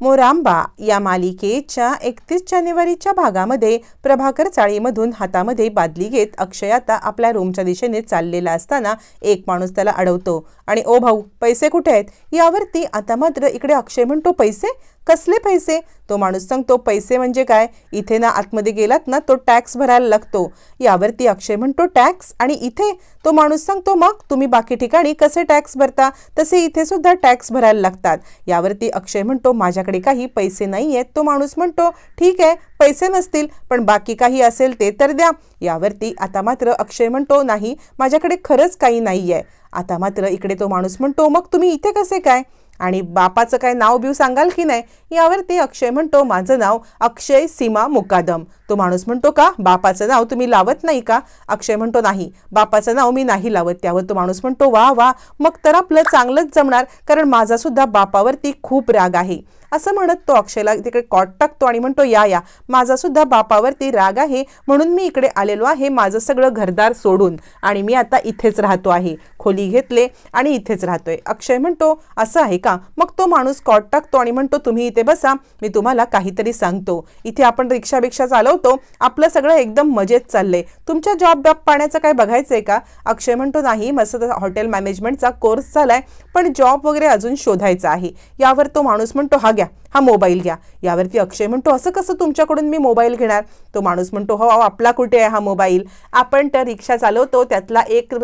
मोरांबा या मालिकेच्या एकतीस जानेवारीच्या भागामध्ये प्रभाकर चाळीमधून हातामध्ये बादली घेत अक्षय आता आपल्या रूमच्या दिशेने चाललेला असताना एक माणूस त्याला अडवतो. आणि ओ भाऊ पैसे कुठे आहेत? यावरती आता मात्र इकडे अक्षय म्हणतो पैसे? कसले पैसे? तो माणूस सांगतो पैसे म्हणजे काय? इथे ना आतमध्ये गेलात ना तो टॅक्स भरायला लागतो. यावरती अक्षय म्हणतो टॅक्स आणि इथे? तो माणूस सांगतो मग तुम्ही बाकी ठिकाणी कसे टॅक्स भरता? तसे इथे सुद्धा टॅक्स भरायला लागतात. यावरती अक्षय म्हणतो माझ्याकडे काही पैसे नाही आहेत तो माणूस म्हणतो ठीक आहे पैसे नसतील पण बाकी काही असेल ते तर द्या. यावरती आता मात्र अक्षय म्हणतो नाही माझ्याकडे खरंच काही नाही आहे आता मात्र इकडे तो माणूस म्हणतो मग तुम्ही इथे कसे काय? आणि बापाचं काय नाव बिव सांगाल की नाही? यावरती अक्षय म्हणतो. माझं नाव अक्षय सीमा मुकादम तो माणूस म्हणतो का बापाचं नाव तुम्ही लावत नाही का? अक्षय म्हणतो नाही बापाचं नाव मी नाही लावत. त्यावर तो माणूस म्हणतो वा वा मग तर आपलं चांगलंच जमणार कारण माझा सुद्धा बापावरती खूप राग आहे. असं म्हणत तो अक्षयला तिकडे कॉट टाकतो आणि म्हणतो या या माझा सुद्धा बापावरती राग आहे म्हणून मी इकडे आलेलो आहे माझं सगळं घरदार सोडून आणि मी आता इथेच राहतो आहे खोली घेतले आणि इथेच राहतोय. अक्षय म्हणतो असं आहे का? मग तो माणूस कॉट टाकतो आणि म्हणतो तुम्ही इथे बसा मी तुम्हाला काहीतरी सांगतो. इथे आपण रिक्षा बिक्षा चालवतो आपलं सगळं एकदम मजेत चाललंय. तुमच्या जॉब डॉप पाण्याचं काय बघायचंय का? अक्षय म्हणतो नाही मस्त हॉटेल मॅनेजमेंटचा कोर्स झालाय पण जॉब वगैरे अजून शोधायचा आहे. यावर तो माणूस म्हणतो हा घ्या हा मोबाईल घ्या. यावरती अक्षय म्हणतो असं कसं तुमच्याकडून मी मोबाईल घेणार? तो माणूस म्हणतो हो आपला कुठे आहे हा मोबाईल आपण तर रिक्षा चालवतो त्यातला एक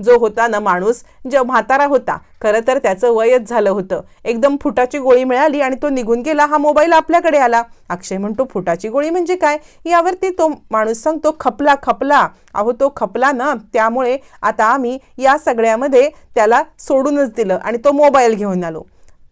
जो होता ना माणूस जो म्हातारा होता खरं तर त्याचं वयच झालं होतं. एकदम फुटाची गोळी मिळाली आणि तो निघून गेला. हा मोबाईल आपल्याकडे आला. अक्षय म्हणतो फुटाची गोळी म्हणजे काय? यावरती तो माणूस सांगतो खपला खपला. अहो तो खपला ना त्यामुळे आता आम्ही या सगळ्यामध्ये त्याला सोडूनच दिलं आणि तो मोबाईल घेऊन आलो.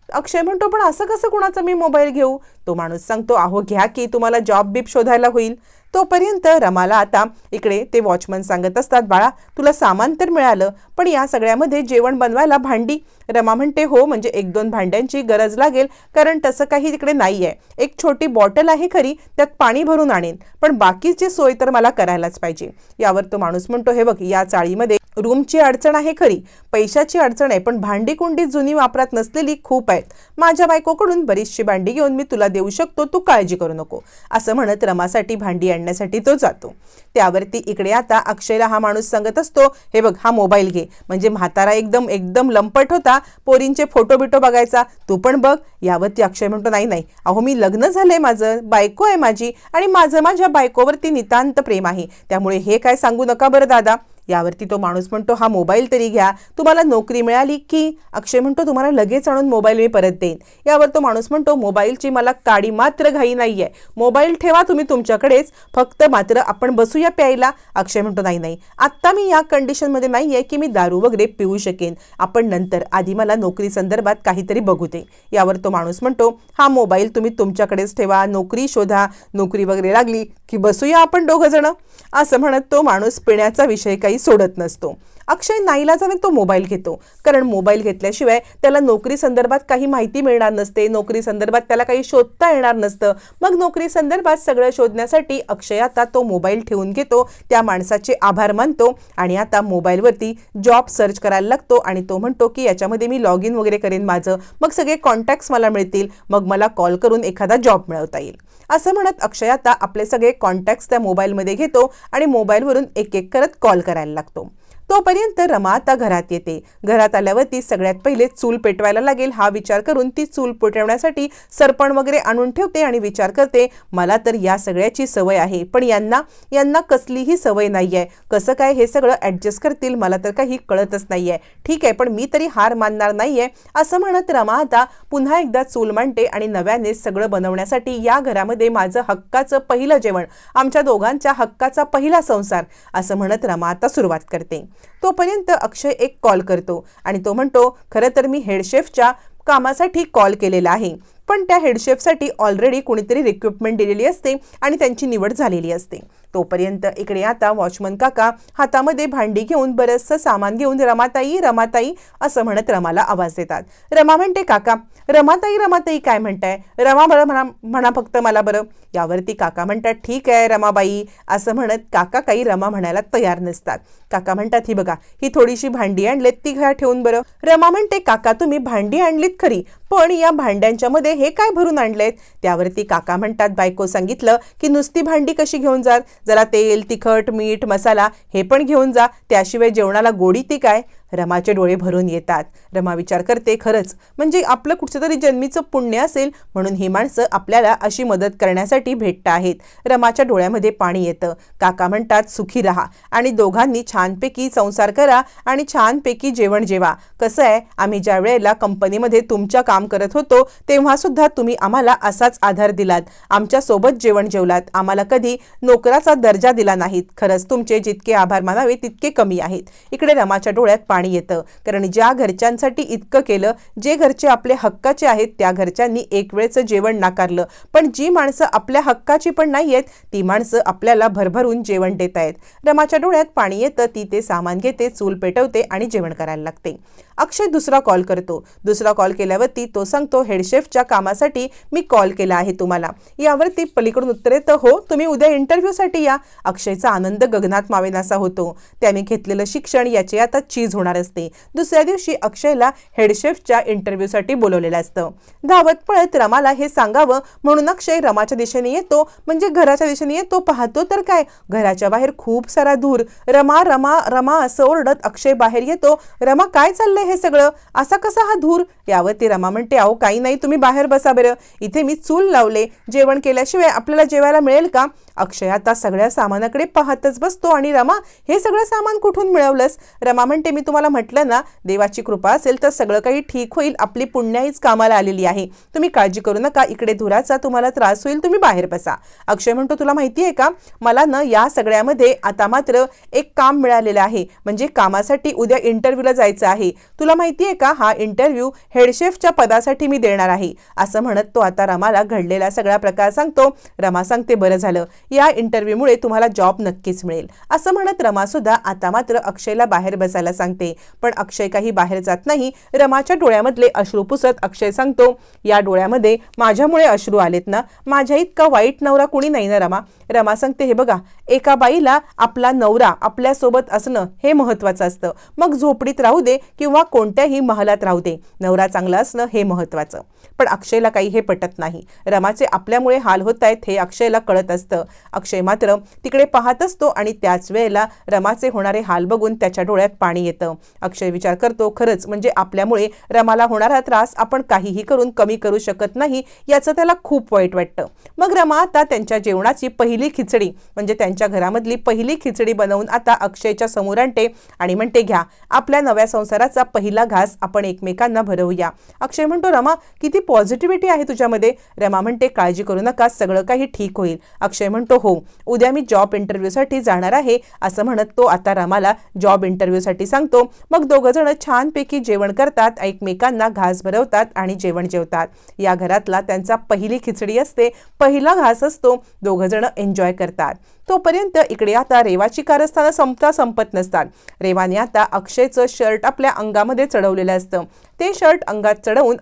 अक्षय म्हणतो पण असं कसं कुणाचा मी मोबाईल घेऊ? तो माणूस सांगतो अहो घ्या की तुम्हाला जॉब बीप शोधायला होईल. तोपर्यंत रमाला आता इकडे ते वॉचमन सांगत असतात बाळा तुला सामान तर मिळालं पण या सगळ्यामध्ये जेवण बनवायला भांडी. रमा म्हणते हो म्हणजे एक दोन भांड्यांची गरज लागेल कारण तसं काही तिकडे नाही आहे एक छोटी बॉटल आहे खरी त्यात पाणी भरून आणेन पण बाकीची सोय तर मला करायलाच पाहिजे. यावर तो माणूस म्हणतो हे बघ या चाळीमध्ये रूमची अडचण आहे खरी पैशाची अडचण आहे पण भांडी कुंडी जुनी वापरात नसलेली खूप आहेत. माझ्या बायकोकडून बरीचशी भांडी घेऊन मी तुला देऊ शकतो तू काळजी करू नको असं म्हणत रमासाठी भांडी आणण्यासाठी तो जातो. त्यावरती इकडे आता अक्षयला हा माणूस सांगत असतो हे बघ हा मोबाईल घे. म्हणजे म्हातारा एकदम एकदम लंपट होता पोरींचे फोटो बिटो बघायचा. तू पण बघ. यावरती अक्षय म्हणतो नाही नाही अहो मी लग्न झालंय माझं बायको आहे माझी आणि माझं माझ्या बायकोवरती नितांत प्रेम आहे. त्यामुळे हे काय सांगू नका बरं दादा. यावरती तो माणूस म्हणतो हा मोबाईल तरी घ्या तुम्हाला नोकरी मिळाली की? अक्षय म्हणतो तुम्हाला लगेच आणून मोबाईल मी परत देईन. यावर तो माणूस म्हणतो मोबाईलची मला काडी मात्र घाई नाही आहे मोबाईल ठेवा तुम्ही तुमच्याकडेच फक्त मात्र आपण बसूया प्यायला. अक्षय म्हणतो नाही नाही. आत्ता मी या कंडिशनमध्ये नाही आहे की मी दारू वगैरे पिऊ शकेन. आपण नंतर आधी मला नोकरी संदर्भात काहीतरी बघू दे. यावर तो माणूस म्हणतो हा मोबाईल तुम्ही तुमच्याकडेच ठेवा नोकरी शोधा नोकरी वगैरे लागली की बसूया आपण दोघं जण. असं म्हणत तो माणूस पिण्याचा विषय काही सोडत नसतो. अक्षय नाईलाजाने तो मोबाईल घेतो. कारण मोबाईल घेतल्याशिवाय त्याला नोकरी संदर्भात काही माहिती मिळणार नसते. नोकरी संदर्भात त्याला काही शोधता येणार नसतं. मग नोकरी संदर्भात सगळं शोधण्यासाठी अक्षय आता तो मोबाईल ठेवून घेतो. त्या माणसाचे आभार मानतो आणि आता मोबाईलवरती जॉब सर्च करायला लागतो आणि तो म्हणतो की याच्यामध्ये मी लॉग इन वगैरे करेन माझं. मग सगळे कॉन्टॅक्ट्स मला मिळतील. मग मला कॉल करून एखादा जॉब मिळवता येईल. असं म्हणत अक्षय आता आपले सगळे कॉन्टॅक्ट्स त्या मोबाईलमध्ये घेतो आणि मोबाईलवरून एक एक करत कॉल करायला लागतो. तोपर्यंत रमा आता घरात येते. घरात आल्यावर ती सगळ्यात पहिले चूल पेटवायला लागेल. हा विचार करून ती चूल पेटवण्यासाठी सरपण वगैरे आणून ठेवते आणि विचार करते मला तर या सगळ्याची सवय आहे पण यांना यांना कसलीही सवय नाही आहे कसं काय हे सगळं ॲडजस्ट करतील मला तर काही कळतच नाही आहे ठीक आहे पण मी तरी हार मानणार नाही आहे असं म्हणत रमा आता पुन्हा एकदा चूल मांडते आणि नव्याने सगळं बनवण्यासाठी या घरामध्ये माझं हक्काचं पहिलं जेवण आमच्या दोघांच्या हक्काचा पहिला संसार असं म्हणत रमा आता सुरुवात करते. तोपर्यंत अक्षय एक कॉल करतो आणि तो म्हणतो खरं तर मी हेडशेफच्या कामासाठी कॉल केलेला आहे पण त्या हेडशेफसाठी ऑलरेडी कुणीतरी रिक्रुटमेंट दिलेली असते आणि त्यांची निवड झालेली असते. तोपर्यंत इकडे आता वॉचमन काका हातामध्ये भांडी घेऊन बरंचसं सामान घेऊन रमाताई रमाताई असं म्हणत रमाला आवाज देतात. रमा म्हणते काका रमाताई रमाताई काय म्हणताय? रमा बरं म्हणा म्हणा फक्त मला बरं. यावरती काका म्हणतात ठीक आहे रमाबाई असं म्हणत काका काही रमा म्हणायला तयार नसतात. काका म्हणतात ही बघा ही थोडीशी भांडी आणलीत ती घ्या ठेवून बरं. रमा म्हणते काका तुम्ही भांडी आणलीत खरी पण या भांड्यांच्या मध्ये हे काय भरून आणलेत? त्यावरती काका म्हणतात बायको सांगितलं की नुसती भांडी कशी घेऊन जा जरा तेल तिखट मीठ मसाला हे पण घेऊन जा. त्याशिवाय जेवणाला गोडी ती काय? रमाचे डोळे भरून येतात. रमा विचार करते खरंच. म्हणजे आपलं कुठचं तरी जन्मीचं पुण्य असेल म्हणून ही माणसं आपल्याला अशी मदत करण्यासाठी भेटत आहेत. रमाच्या डोळ्यामध्ये पाणी येतं. काका म्हणतात सुखी राहा. आणि दोघांनी छानपैकी संसार करा आणि छानपैकी जेवण जेवा. कसं आहे आम्ही ज्या वेळेला कंपनीमध्ये तुमच्या काम करत होतो तेव्हा सुद्धा तुम्ही आम्हाला असाच आधार दिलात. आमच्यासोबत जेवण जेवलात. आम्हाला कधी नोकराचा दर्जा दिला नाहीत. खरंच तुमचे जितके आभार मानावे तितके कमी आहेत. इकडे रमाच्या डोळ्यात पाणी येतं. कारण ज्या घरच्यांसाठी इतकं केलं जे घरचे आपले हक्काचे आहेत त्या घरच्यांनी एक वेळचं जेवण नाकारलं. पण जी माणसं आपल्या हक्काची पण नाही आहेत ती माणसं आपल्याला भरभरून जेवण देत आहेत रमाच्या डोळ्यात पाणी येतं ती ते सामान घेते चूल पेटवते आणि जेवण करायला लागते. अक्षय दुसरा कॉल करतो. दुसरा कॉल केल्यावरती तो सांगतो हेडशेफच्या कामासाठी मी कॉल केला आहे तुम्हाला. यावरती पलीकडून उत्तर येतं हो तुम्ही उद्या इंटरव्ह्यूसाठी या. अक्षयचा आनंद गगनात मावेनासा होतो. त्याने घेतलेलं शिक्षण याचे आता चीज होणार असते. दुसऱ्या दिवशी अक्षयला हेडशेफच्या इंटरव्ह्यूसाठी बोलवलेलं असतं. धावत पळत रमाला हे सांगावं म्हणून अक्षय रमाच्या दिशेने येतो. म्हणजे घराच्या दिशेने येतो. पाहतो तर काय? घराच्या बाहेर खूप सारा धूर. रमा रमा रमा असं ओरडत अक्षय बाहेर येतो. रमा काय चाललंय हे सगळं? असा कसा हा धूर? यावरती रमा म्हणते अहो काही नाही तुम्ही बाहेर बसा बरं. इथे मी चूल लावले. जेवण केल्याशिवाय आपल्याला जेवायला मिळेल का? अक्षय आता सगळ्या सामानाकडे पाहतच बसतो आणि रमा हे सगळं सामान कुठून मिळवलंस? रमा म्हणते मी तुम्हाला म्हटलं ना देवाची कृपा असेल तर सगळं काही ठीक होईल आपली पुण्याहीच कामाला आलेली आहे. तुम्ही काळजी करू नका इकडे धुराचा तुम्हाला त्रास होईल तुम्ही बाहेर बसा. अक्षय म्हणतो तुला माहिती आहे का मला ना या सगळ्यामध्ये आता मात्र एक काम मिळालेलं आहे. म्हणजे कामासाठी उद्या इंटरव्ह्यूला जायचं आहे. तुला माहिती आहे का हा इंटरव्ह्यू हेडशेफच्या पदासाठी मी देणार आहे. असं म्हणत तो आता रमाला घडलेला सगळा प्रकार सांगतो. रमा सांगते बरं झालं. या इंटरव्ह्यूमुळे तुम्हाला जॉब नक्कीच मिळेल. असं म्हणत रमा सुद्धा आता मात्र अक्षयला बाहेर बसायला सांगते. पण अक्षय काही बाहेर जात नाही. रमाच्या डोळ्यामधले अश्रू पुसत अक्षय सांगतो या डोळ्यामध्ये माझ्यामुळे अश्रू आलेत ना? माझ्या इतका वाईट नवरा कुणी नाही ना रमा? रमा सांगते हे बघा एका बाईला आपला नवरा आपल्यासोबत असणं हे महत्वाचं असतं. मग झोपडीत राहू दे किंवा कोणत्याही महालात राहू दे. नवरा चांगला असणं हे महत्वाचं पण अक्षयला काही हे पटत नाही. रमाचे आपल्यामुळे हाल होत आहेत हे अक्षयला कळत असतं. अक्षय मात्र तिकडे पाहत असतो आणि त्याच वेळेला रमाचे होणारे हाल बघून त्याच्या डोळ्यात पाणी येतं. अक्षय विचार करतो खरंच म्हणजे आपल्यामुळे रमाला होणारा त्रास आपण काहीही करून कमी करू शकत नाही याचं त्याला खूप वाईट वाटतं. मग रमा आता त्यांच्या जेवणाची पहिली खिचडी म्हणजे त्यांच्या घरामधली पहिली खिचडी बनवून आता अक्षयच्या समोर आणते आणि म्हणते घ्या आपल्या नव्या संसाराचा पहिला घास आपण एकमेकांना भरवूया. अक्षय म्हणतो रमा किती पॉझिटिव्हिटी आहे तुझ्यामध्ये. रमा म्हणते काळजी करू नका सगळं काही ठीक होईल. अक्षय म्हणतो हो उद्या मी जॉब इंटरव्ह्यूसाठी जाणार आहे असं म्हणत तो आता रमाला जॉब इंटरव्ह्यूसाठी सांगतो. मग दोघं जण छानपैकी जेवण करतात एकमेकांना घास भरवतात आणि जेवण जेवतात. या घरातला त्यांचा पहिली खिचडी असते पहिला घास असतो दोघं जण एन्जॉय करतात. तोपर्यंत इकडे आता रेवाची कारस्थानं संपता संपत नसतात. रेवाने आता अक्षयचं शर्ट आपल्या अंगामध्ये चढवलेलं असतं. ते शर्ट अंगात चढवून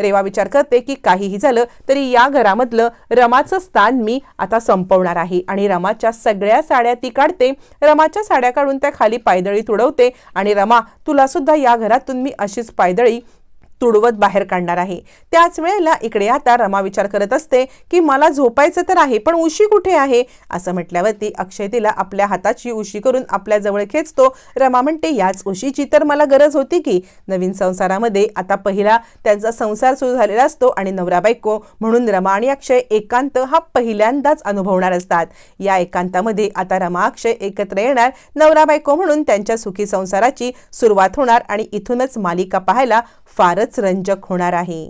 रेवा विचार करते की काहीही झालं तरी या घरामधलं रमाचं स्थान मी आता संपवणार आहे आणि रमाच्या सगळ्या साड्या ती काढते. रमाच्या साड्या काढून त्या खाली पायदळी तुडवते आणि रमा तुलासुद्धा या घरातून मी अशीच पायदळी तुडवत बाहेर काढणार आहे. त्याच वेळेला इकडे आता रमा विचार करत असते की मला झोपायचं तर आहे पण उशी कुठे आहे? असं म्हटल्यावरती अक्षय तिला आपल्या हाताची उशी करून आपल्या जवळ खेचतो. रमा म्हणते याच उशीची तर मला गरज होती की नवीन संसारामध्ये आता पहिला त्यांचा संसार सुरू झालेला असतो आणि नवरा बायको म्हणून रमा आणि अक्षय एकांत हा पहिल्यांदाच अनुभवणार असतात. या एकांतामध्ये आता रमा अक्षय एकत्र येणार नवरा बायको म्हणून त्यांच्या सुखी संसाराची सुरुवात होणार आणि इथूनच मालिका पाहायला फारच फारच रंजक होणार आहे.